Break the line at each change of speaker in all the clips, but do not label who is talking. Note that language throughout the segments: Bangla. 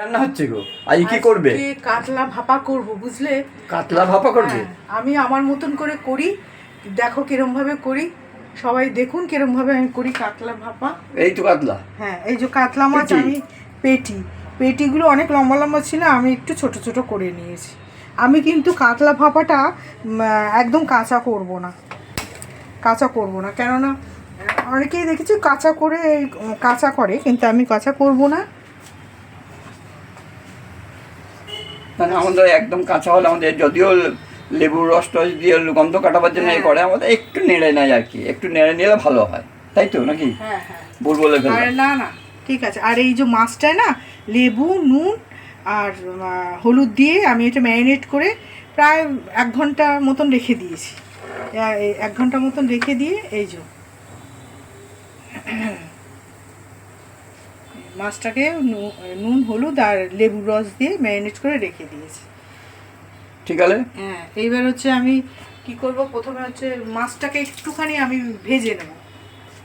রান্না হচ্ছে গো? আজ কি করবে?
কাতলা ভাপা করব বুঝলে?
কাতলা ভাপা করবে?
হ্যাঁ, আমি আমার মতন করে করি দেখো কিরম ভাবে করি সবাই দেখুন কিরম ভাবে আমি করি কাতলা ভাপা।
এই তো কাতলা।
হ্যাঁ এই যে কাতলা মাছ আমি পেটি পেটিগুলো অনেক লম্বা লম্বা ছিল আমি একটু ছোট ছোট করে নিয়েছি। আমি কিন্তু কাতলা ভাপাটা একদম কাঁচা করব না। কাঁচা করব না কেননা অনেকেই দেখেছি কাঁচা করে কাঁচা করে কিন্তু আমি কাঁচা করব না।
মানে আমাদের একদম কাঁচা হলে আমাদের যদিও লেবুর রস টস দিয়ে গন্ধ কাটাবার জন্য এ
হ্যাঁ।
করে আমাদের একটু নেড়ে নেয় আর কি একটু নেড়ে নিলে ভালো হয় তাই তো নাকি?
হ্যাঁ হ্যাঁ।
ভুল বলে ফেললাম।
না না ঠিক আছে। আর এই যে মাছটায় না লেবু নুন আর হলুদ দিয়ে আমি এটা ম্যারিনেট করে প্রায় এক ঘণ্টা মতন রেখে দিয়েছি। এক ঘণ্টা মতন রেখে দিয়ে এই যে। মাছটাকে নুন হলুদ আর লেবু রস দিয়ে ম্যারিনেট করে রেখে দিয়েছি।
ঠিক আছে?
হ্যাঁ এইবার হচ্ছে আমি কি করব? প্রথমে হচ্ছে মাছটাকে একটুখানি আমি ভেজে নেব।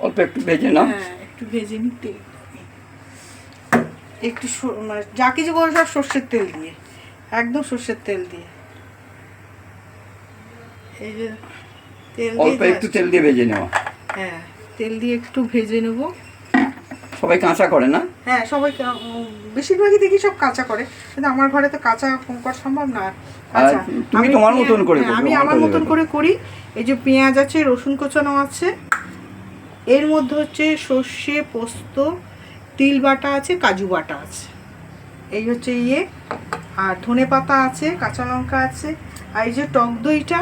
অল্প একটু ভেজে নাও।
হ্যাঁ একটু ভেজে নিতে। একটু মানে যা কিছু করে সব সর্ষের তেল দিয়ে। একদম সর্ষের তেল দিয়ে। এই যে তেল দিয়ে
অল্প একটু তেল দিয়ে ভেজে নেওয়া।
হ্যাঁ তেল দিয়ে একটু ভেজে নেব।
সবাই কাঁচা করে না?
হ্যাঁ সবাই বেশিরভাগই দেখি সব কাঁচা করে কিন্তু আমার ঘরে তো কাঁচা করা সম্ভব না। কাঁচা।
তুমি তোমার মতন করে
হ্যাঁ, আমি
আমার
আমার মতন করে করি। এই যে পেঁয়াজ আছে রসুন কোচানো আছে এর মধ্যে হচ্ছে সর্ষে পোস্ত তিল বাটা আছে কাজু বাটা আছে। এই হচ্ছে ইয়ে আর ধনে পাতা আছে কাঁচা লঙ্কা আছে আর এই যে টক দইটা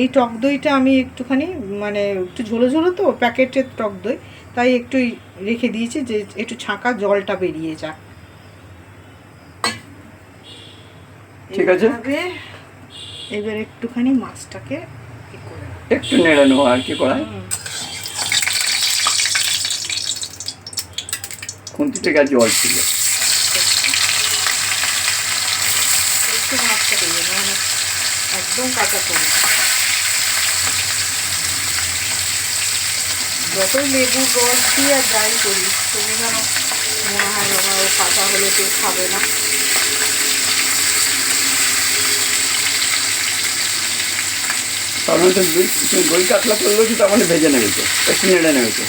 এই টক দইটা আমি একটুখানি মানে একটু ঝোলো ঝোলো তো প্যাকেটের টক দই তাই একটু রেখে দিয়েছি যে একটু ছাঁকা জলটা বেরিয়ে যাক
ঠিক আছে।
এবার একটুখানি মাছটাকে নেব।
একটু নেড়ে নেওয়া আর কি করায়। খুন্তি থেকে আর জল ছিল
মানে একদম কাঁচা করে যতই লেবুর রস দিয়ে আর ড্রাই করি তুমি যেন মনে হয় ও কাঁচা হলে কেউ খাবে না।
তার মানে তো দই দই কাতলা করলেও কি তার মানে ভেজে তো একটু নেড়ে তো।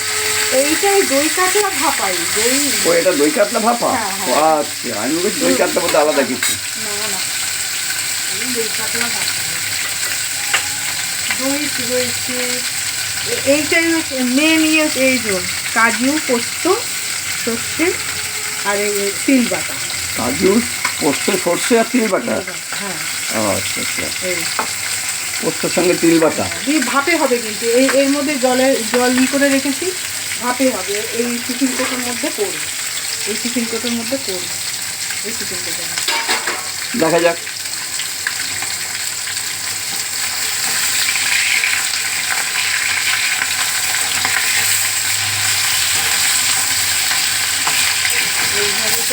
এইটাই দই কাতলা ভাপাই দই
ও এটা দই কাতলা ভাপা?
হ্যাঁ, হ্যাঁ।
আচ্ছা আমি বলছি দই কাতলা বলতে আলাদা কিছু।
না না দই কাতলা ভাপাই দই এ- এইটাই হচ্ছে মেন ইয়ে এই যে কাজু পোস্ত সর্ষে আর এই তিল বাটা।
কাজু পোস্ত সর্ষে আর তিল বাটা?
হ্যাঁ।
আচ্ছা আচ্ছা। পোস্তর সঙ্গে তিল বাটা?
এই ভাপে হবে কিন্তু এই এর মধ্যে জলে জল ই করে রেখেছি ভাপে হবে এই টিফিন কোটোর মধ্যে পড়বে এই টিফিন কোটোর মধ্যে পড়বে এই টিফিন কোটোর
দেখা যাক
এইভাবে করে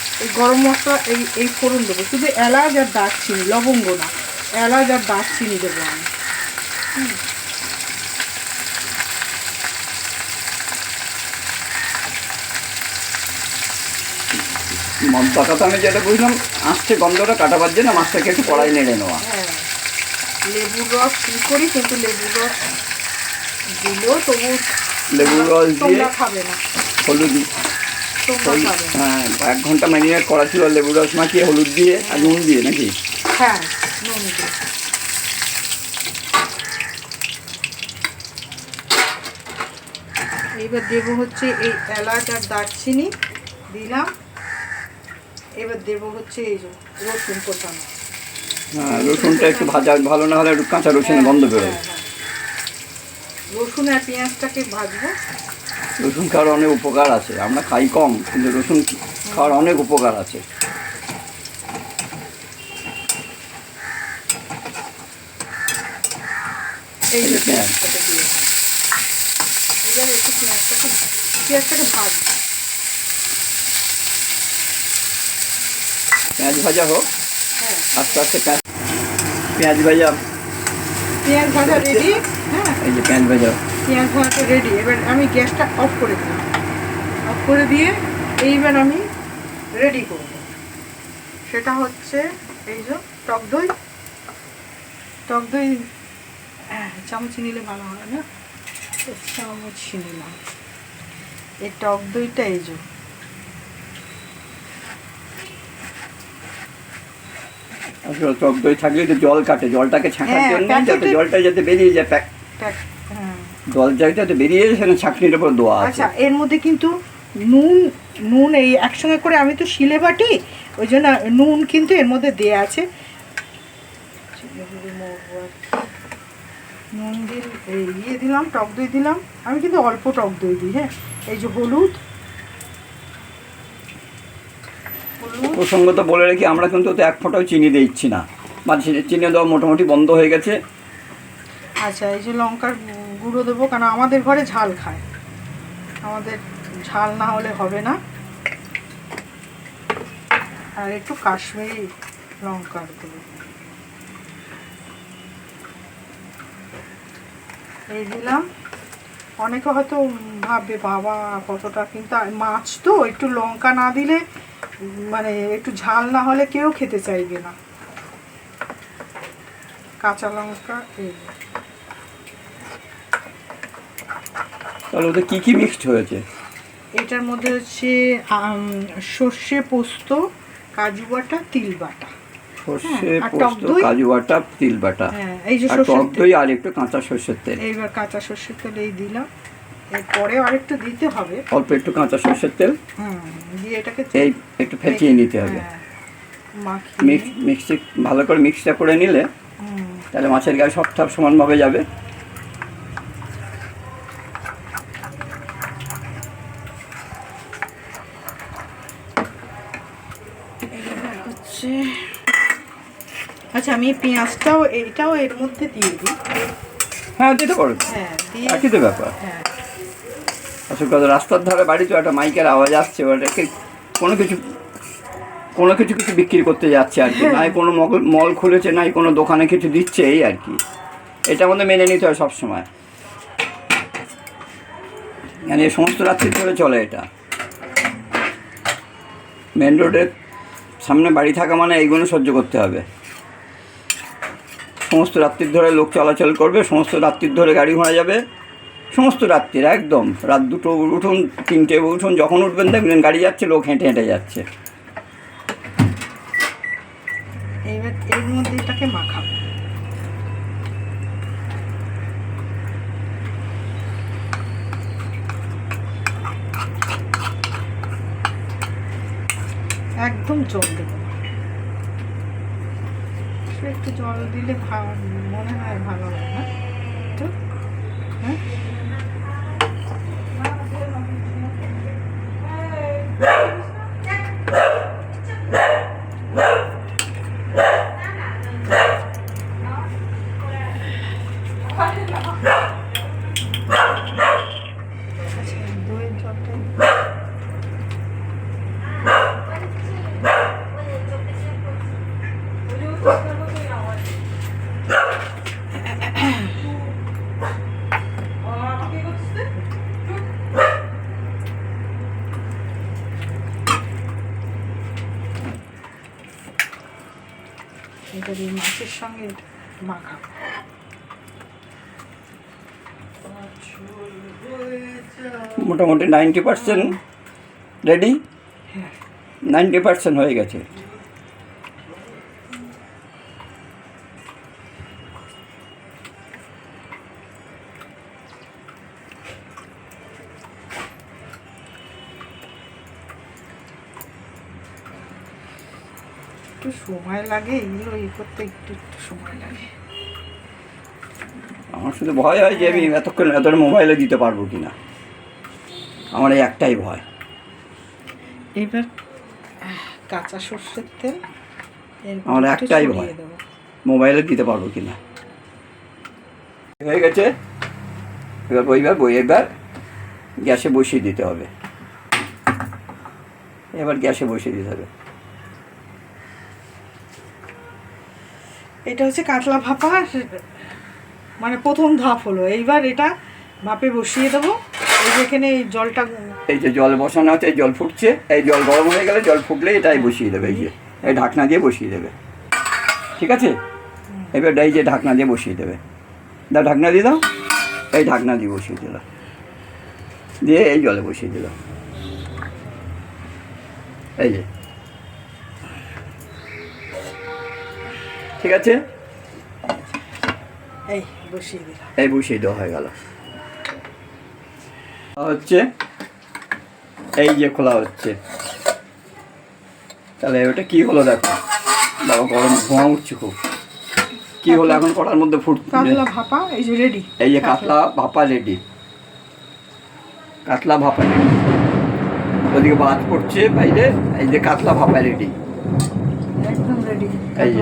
এই গরম মশলা এই এই ফোড়ন দেবো। শুধু এলাচ আর দারচিনি লবঙ্গ না। এলাচ আর দারচিনি দেবো আমি।
পাকাতে আমি যেটা বুঝলাম আসছে গন্ধটা কাটাবার জন্য মাছটাকে একটু কড়াই নেড়ে নেওয়া।
হ্যাঁ। লেবুর রস কি করি? কিন্তু লেবুর রস দিলেও তবু
লেবুর রস দিয়ে
খাবে না।
হলুদ হ্যাঁ এক ঘণ্টা ম্যারিনেট করা ছিল লেবুর রস মাখিয়ে হলুদ দিয়ে আর নুন দিয়ে নাকি?
হ্যাঁ নুন দিয়ে। এবার দেবো হচ্ছে এই এলাচ আর দারচিনি দিলাম। এবার দেবো হচ্ছে এই যে রসুন কোচানো।
হ্যাঁ রসুনটা একটু ভাজা ভালো না হলে একটু কাঁচা রসুনের
হ্যাঁ,
গন্ধ বেরোয়।
হ্যাঁ। রসুন আর পেঁয়াজটাকে ভাজবো।
রসুন খাওয়ার অনেক উপকার আছে। আমরা খাই কম কিন্তু রসুন খাওয়ার অনেক উপকার আছে।
এই। পেঁয়াজটাকে
পেঁয়াজ ভাজা হোক।
হ্যাঁ।
আস্তে আস্তে পেঁয়াজ পেঁয়াজ ভাজা।
পেঁয়াজ ভাজা রেডি হ্যাঁ।
এই যে পেঁয়াজ ভাজা।
পেঁয়াজ ভাজাটা রেডি এবার আমি গ্যাসটা অফ করে দিলাম। অফ করে দিয়ে এইবার আমি রেডি করব। সেটা হচ্ছে এই যে টক দই। টক দই হ্যাঁ, চামচ নিলে ভালো হয় না? চামচ নিলাম। এই টক দইটা এই যে।
টক দই থাকলে জল কাটে জলটাকে ছাঁকার
হ্যাঁ,
জন্য জলটা যাতে বেরিয়ে যায় প্যাক
প্যাক-
জল যাতে বেরিয়ে সেখানে ছাঁকনির উপর দোয়া
আচ্ছা এর মধ্যে কিন্তু নুন নুন এই একসঙ্গে করে আমি তো শিলে বাটি ওই জন্য নুন কিন্তু এর মধ্যে দেয়া আছে। নুন দিল এই ইয়ে দিলাম টক দই দিলাম। আমি কিন্তু অল্প টক দই দিই হ্যাঁ। এই যে হলুদ। হলুদ।
প্রসঙ্গত বলে রেখে আমরা কিন্তু তো এক ফোঁটাও চিনি দিচ্ছি না। মানে চিনি দেওয়া মোটামুটি বন্ধ হয়ে গেছে।
আচ্ছা এই যে লঙ্কার গুঁড়ো দেবো কারণ আমাদের ঘরে ঝাল খায়। আমাদের ঝাল না হলে হবে না। আর একটু কাশ্মীরি লঙ্কার দেবো। এই দিলাম। অনেকে হয়তো ভাববে, বাবা, কতটা কিন্তু মাছ তো, একটু লঙ্কা না দিলে মানে একটু ঝাল না হলে কেউ খেতে চাইবে না। কাঁচা লঙ্কা, এই।
তাহলে ওদের কী কী মিক্সড হয়েছে?
এটার মধ্যে হচ্ছে সর্ষে পোস্ত কাজু বাটা তিল বাটা।
সর্ষে
হ্যাঁ,
পোস্ত কাজু বাটা তিল বাটা।
হ্যাঁ এই যে
টক দই আর একটু কাঁচা সর্ষের তেল।
এইবার কাঁচা সর্ষের তেল এই দিলাম। এরপরে আরেকটু দিতে হবে।
অল্প একটু কাঁচা সর্ষের তেল।
হুম দিয়ে এটাকে
এই একটু ফেটিয়ে নিতে হবে।
হ্যাঁ,
মিক্স মিক্সি ভালো করে মিক্সটা করে নিলে তাহলে মাছের গায়ে সব সব সমানভাবে যাবে
এইবার হচ্ছে আচ্ছা আমি পেঁয়াজটাও এটাও এর মধ্যে দিয়ে দিই।
হ্যাঁ দিতে পারো।
হ্যাঁ
একই তো ব্যাপার।
হ্যাঁ।
আসলে কথা রাস্তার ধারে বাড়ি তো একটা মাইকের আওয়াজ আসছে ওটাকে কোনো কিছু কোনো কিছু কিছু বিক্রি করতে যাচ্ছে আর কি। নাই কোনো মল- মল খুলেছে নাই কোনো দোকানে কিছু দিচ্ছে এই আর কি। এটা আমাদের মেনে নিতে হয় সবসময়। মানে এই সমস্ত রাত্রি ধরে চলে এটা। মেন রোডের সামনে বাড়ি থাকা মানে এইগুলো সহ্য করতে হবে। সমস্ত রাত্রির ধরে লোক চলাচল করবে, সমস্ত রাত্রির ধরে গাড়ি ঘোড়া যাবে, সমস্ত রাত্রির, একদম। রাত দুটো উঠুন, তিনটে উঠুন, যখন উঠবেন দেখবেন গাড়ি যাচ্ছে, লোক হেঁটে হেঁটে যাচ্ছে।
একদম জল দেবো না। সে একটু জল দিলে মনে হয় ভালো হয় না একটু হ্যাঁ আচ্ছা দইয়ের জলটা এটা দিয়ে মাছের সঙ্গে এটা মাখাবো
মোটামুটি ninety percent ready. Ninety percent হয়ে গেছে।
একটু সময় লাগে, এগুলো ই করতে একটু একটু সময় লাগে।
আমার শুধু ভয় হয় যে আমি এতক্ষণ এতটা মোবাইলে দিতে পারব কি না আমার এই একটাই ভয়।
এবার কাঁচা সর্ষের তেল
আমার
একটু
একটাই ভয়। মোবাইলে দিতে পারব কি না হয়ে গেছে। এবার বইবার বই এবার গ্যাসে বসিয়ে দিতে হবে। এবার গ্যাসে বসিয়ে দিতে হবে।
এটা হচ্ছে কাতলা ভাপা মানে প্রথম ধাপ হলো। এইবার এটা ভাপে বসিয়ে দেবো। এই যেখানে এই জলটা
এই যে জল বসানো আছে জল ফুটছে। এই জল গরম হয়ে গেলে জল ফুটলে এটাই বসিয়ে দেবে, এই যে। এই ঢাকনা দিয়ে বসিয়ে দেবে। ঠিক আছে? এবার এই যে ঢাকনা দিয়ে বসিয়ে দেবে। দাও ঢাকনা দিয়ে দাও। এই ঢাকনা দিয়ে বসিয়ে দিলাম দিয়ে এই জলে বসিয়ে দিলাম এই যে। ঠিক আছে?
এই বসিয়ে
এই বসিয়ে দেওয়া হয়ে গেল। হচ্ছে? এই যে খোলা হচ্ছে। তাহলে ওটা কি হলো দেখো? বাবা গরম ধোঁয়া উঠছে খুব। কি হলো এখন কটার মধ্যে ফুট
কাতলা ভাপা এই যে রেডি
এই যে কাতলা। ভাপা রেডি কাতলা ভাপা রেডি ওদিকে বাদ পড়ছে বাইরে এই যে কাতলা ভাপা রেডি
একদম রেডি
এই যে।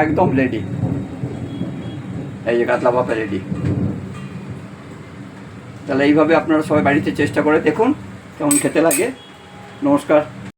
একদম রেডি এই যে কাতলা ভাপা রেডি তাহলে এইভাবে আপনারা সবাই বাড়িতে চেষ্টা করে দেখুন, কেমন খেতে লাগে। নমস্কার।